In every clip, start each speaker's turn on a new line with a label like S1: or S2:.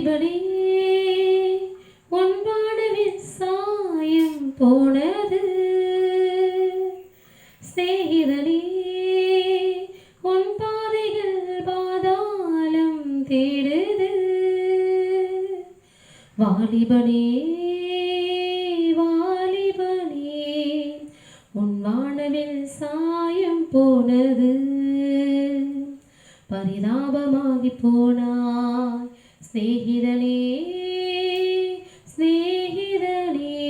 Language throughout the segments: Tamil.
S1: வாலிபனே உன்பானவில் சாயம் போனது. சிநேகிதனே உன் பாதைகள் பாதாளம் தேடுது. வாலிபனே வாலிபனே உன் வானவில் சாயம் போனது. பரிதாபமாகி போனாய் ஸ்நேகிதனே ஸ்நேகிதனே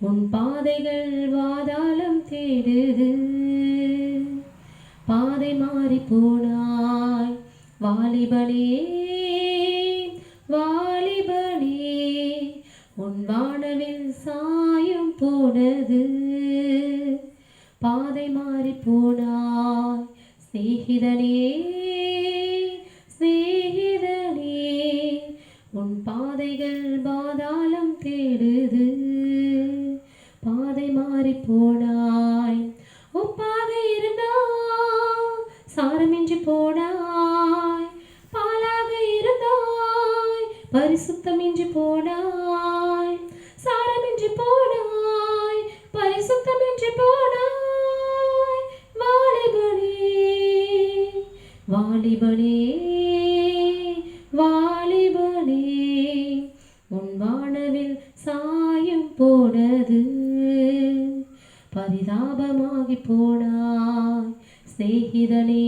S1: உன் பாதைகள் வாதாளம் தேடுது. பாதை மாறி போனாய் வாலிபனே வாலிபனே உன் வானவில் சாயம் போனது. பாதை மாறி போனாய் சிநேகிதனே சிநேகிதனே பாதைகள் பாதாளம் தேடுது. பாதை மாறி போனாய். உப்பாக இருந்தா சாரமின்றி போனாய். பாலாக இருந்தாய். பரிசுத்தமின்றி போனாய். சாரமின்றி போனாய். பரிசுத்தமின்றி போனாய். வாலிபனே வாலிபனே வாலிபனே. பரிதாபமாகி போனாய் சிநேகிதனே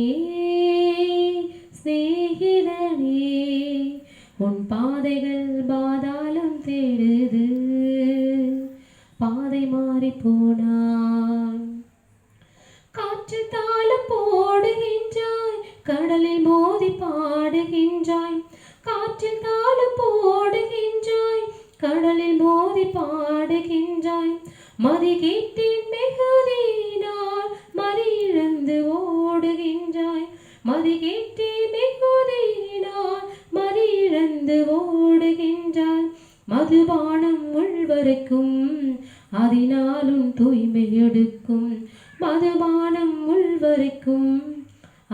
S1: சிநேகிதனே உன் பாதைகள் பாதாளம் தேடுது பாதை மாறி போனாய் காற்று தாளம் போடுகின்றாய் கடலில் மோதி பாடுகின்றாய் காற்றில் தாளம் போடுகின்றாய் கடலில் மோதி பாடுகின்றாய் மதி கேட்டின் மிகுதியினால் மதி இழந்து ஓடுகின்றாய். மதி கேட்டி மிகுதியினால் மதி இழந்து ஓடுகின்றாய். மதுபானம் உள்வரைக்கும் அதனாலும் தூய்மை எடுக்கும். மதுபானம் உள்வரைக்கும்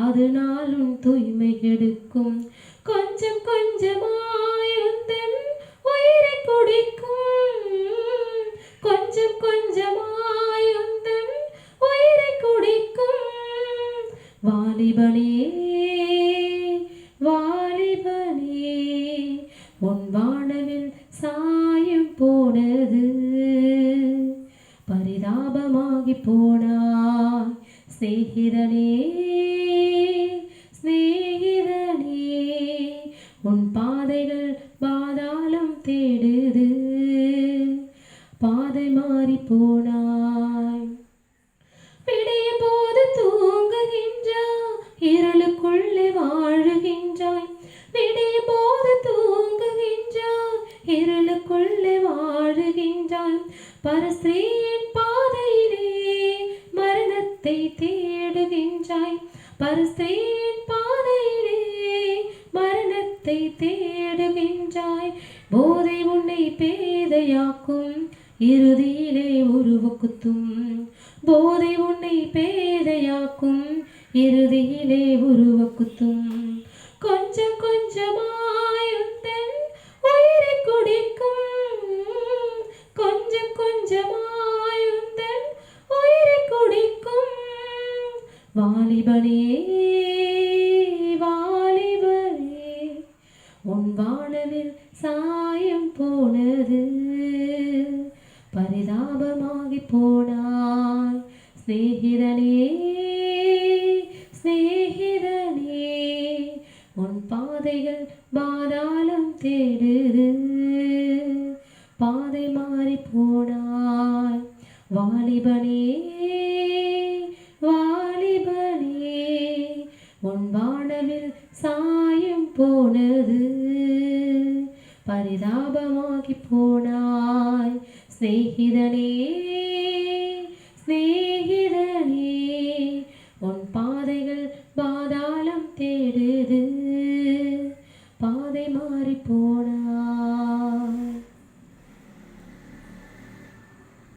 S1: அதனாலும் தூய்மை எடுக்கும். கொஞ்சம் கொஞ்சமாயுந்தன் உயிரை குடிக்கும் கொஞ்சம் கொஞ்சமாயுந்தன் உயிரை குடிக்கும் வாலிபனே வாலிபனே உன் வானவில் சாயம் போனது. பரிதாபமாகி போனாய் சிநேகிதனே சிநேகிதனே உன் பாதைகள் பாதாளம் தேடுது. பாதை மாறி போனாய். விடிய போது தூங்க பரஸ்திரீயின் பாதையிலே மரணத்தை தேடுகின்றாய். பரஸ்திரீயின் பாதையிலே மரணத்தை தேடுகின்றாய். போதை உன்னை பேதையாக்கும் இறுதியிலே உருவக்குத்தும். போதை உன்னை பேதையாக்கும் இறுதியிலே உருவக்குத்தும். கொஞ்சம் கொஞ்சமாயும் சாயம் போனது. பரிதாபமாகி போனாய். சிநேகிதனே சிநேகிதனே உன் பாதைகள் பாதாளம் தேடுது. பாதை மாறி போனாய். வாலிபனே வாலிபனே பரிதாபமாகி போனாய் சிநேகிதனே சிநேகிதனே உன் பாதைகள் பாதாளம் தேடுது